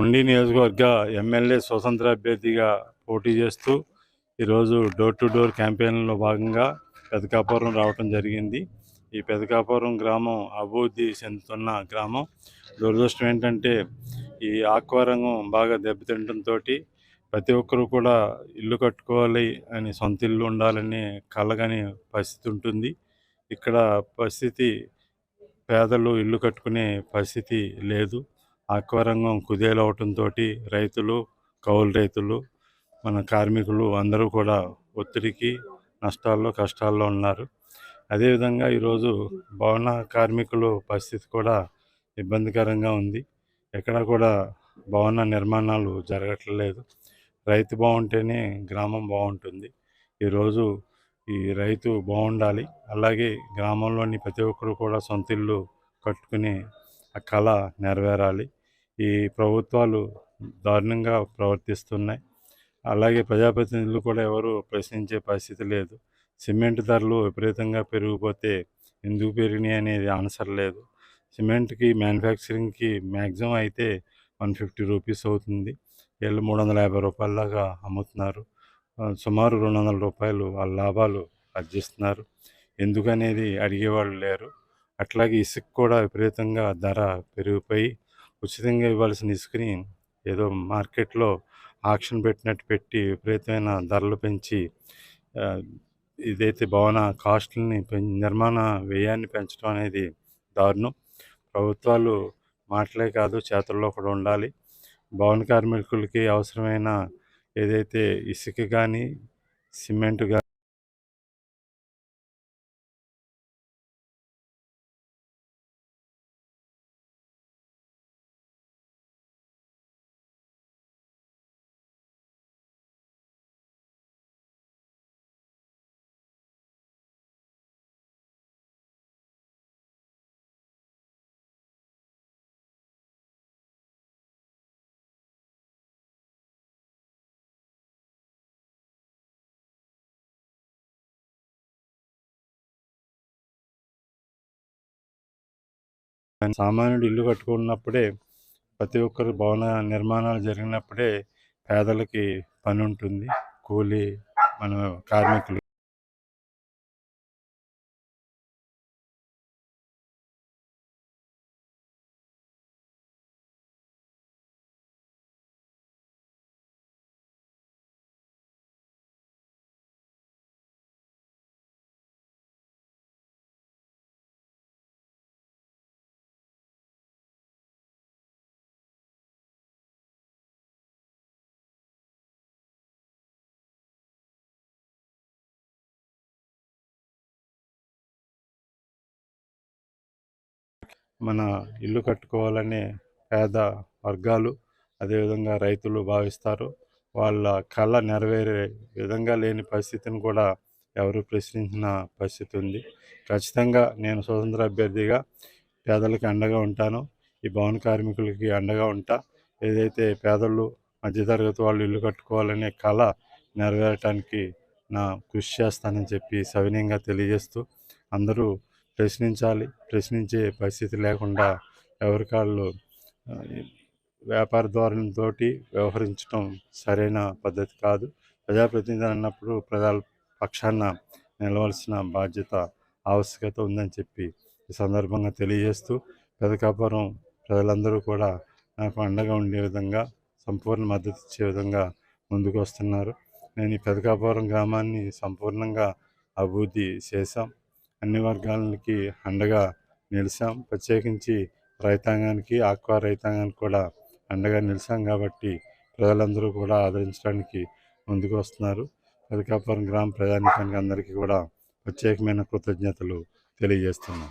ఉండి నియోజకవర్గ ఎమ్మెల్యే స్వతంత్ర అభ్యర్థిగా పోటీ చేస్తూ ఈరోజు డోర్ టు డోర్ క్యాంపెయిన్లో భాగంగా పెదకాపురం రావటం జరిగింది. ఈ పెదకాపురం గ్రామం అభివృద్ధి చెందుతున్న గ్రామం. దురదృష్టం ఏంటంటే ఈ ఆక్వా రంగం బాగా దెబ్బతింటంతో ప్రతి ఒక్కరూ కూడా ఇల్లు కట్టుకోవాలి అని సొంత ఇల్లు ఉండాలని కలగని పరిస్థితి ఉంటుంది. ఇక్కడ పరిస్థితి పేదలు ఇల్లు కట్టుకునే పరిస్థితి లేదు. ఆక్వారంగం కుదేలు కుదేలవటంతో రైతులు కౌలు రైతులు మన కార్మికులు అందరూ కూడా ఒత్తిడికి నష్టాల్లో కష్టాల్లో ఉన్నారు. అదేవిధంగా ఈరోజు భవన కార్మికులు పరిస్థితి కూడా ఇబ్బందికరంగా ఉంది. ఎక్కడ కూడా భవన నిర్మాణాలు జరగట్లేదు. రైతు బాగుంటేనే గ్రామం బాగుంటుంది. ఈరోజు ఈ రైతు బాగుండాలి. అలాగే గ్రామంలోని ప్రతి ఒక్కరు కూడా సొంత ఇల్లు కట్టుకుని ఆ కళ నెరవేరాలి. ఈ ప్రభుత్వాలు దారుణంగా ప్రవర్తిస్తున్నాయి. అలాగే ప్రజాప్రతినిధులు కూడా ఎవరు ప్రశ్నించే పరిస్థితి లేదు. సిమెంట్ ధరలు విపరీతంగా పెరిగిపోతే ఎందుకు పెరిగినాయి అనేది ఆన్సర్ లేదు. సిమెంట్కి మ్యానుఫ్యాక్చరింగ్కి మ్యాక్సిమం అయితే వన్ ఫిఫ్టీ రూపీస్ అవుతుంది. వీళ్ళు మూడు వందల యాభై రూపాయలలాగా అమ్ముతున్నారు. సుమారు రెండు వందల రూపాయలు వాళ్ళ లాభాలు ఆర్జిస్తున్నారు. ఎందుకనేది అడిగేవాళ్ళు లేరు. అట్లాగే ఇసుక కూడా విపరీతంగా ధర పెరిగిపోయి ఉచితంగా ఇవ్వాల్సిన ఇసుకని ఏదో మార్కెట్లో ఆక్షన్ పెట్టినట్టు పెట్టి విపరీతమైన ధరలు పెంచి ఇదైతే భవన కాస్ట్ని పెం నిర్మాణ వ్యయాన్ని పెంచడం అనేది దారుణం. ప్రభుత్వాలు మాటలే కాదు చేతుల్లో కూడా ఉండాలి. భవన కార్మికులకి అవసరమైన ఏదైతే ఇసుక కానీ సిమెంట్ కానీ సామాన్యుడు ఇల్లు కట్టుకున్నప్పుడే ప్రతి ఒక్కరు భవన నిర్మాణాలు జరిగినప్పుడే పేదలకి పని ఉంటుంది కూలి మన కార్మికులు. మన ఇల్లు కట్టుకోవాలనే పేద వర్గాలు అదేవిధంగా రైతులు భావిస్తారు. వాళ్ళ కళ నెరవేరే విధంగా లేని పరిస్థితిని కూడా ఎవరు ప్రశ్నించిన పరిస్థితి ఉంది. ఖచ్చితంగా నేను స్వతంత్ర అభ్యర్థిగా పేదలకు అండగా ఉంటాను. ఈ భవన కార్మికులకి అండగా ఉంటా. ఏదైతే పేదలు మధ్యతరగతి వాళ్ళు ఇల్లు కట్టుకోవాలనే కళ నెరవేరటానికి నా కృషి చేస్తానని చెప్పి సవినయంగా తెలియజేస్తూ అందరూ ప్రశ్నించాలి. ప్రశ్నించే పరిస్థితి లేకుండా ఎవరికాళ్ళు వ్యాపార ధోరణితో వ్యవహరించడం సరైన పద్ధతి కాదు. ప్రజాప్రతినిధి అన్నప్పుడు ప్రజల పక్షాన నిలవలసిన బాధ్యత ఆవశ్యకత ఉందని చెప్పి ఈ సందర్భంగా తెలియజేస్తూ పెదకాపురం ప్రజలందరూ కూడా నాకు అండగా ఉండే విధంగా సంపూర్ణ మద్దతు ఇచ్చే విధంగా ముందుకు వస్తున్నారు నేను ఈ పెదకాపురం గ్రామాన్ని సంపూర్ణంగా అభివృద్ధి చేశాం. అన్ని వర్గాలకి అండగా నిలిచాం. ప్రత్యేకించి రైతాంగానికి ఆక్వా రైతాంగానికి కూడా అండగా నిలిచాం కాబట్టి ప్రజలందరూ కూడా ఆదరించడానికి ముందుకు వస్తున్నారు. పెదకాపురం గ్రామ ప్రజానికానికి అందరికీ కూడా ప్రత్యేకమైన కృతజ్ఞతలు తెలియజేస్తున్నాం.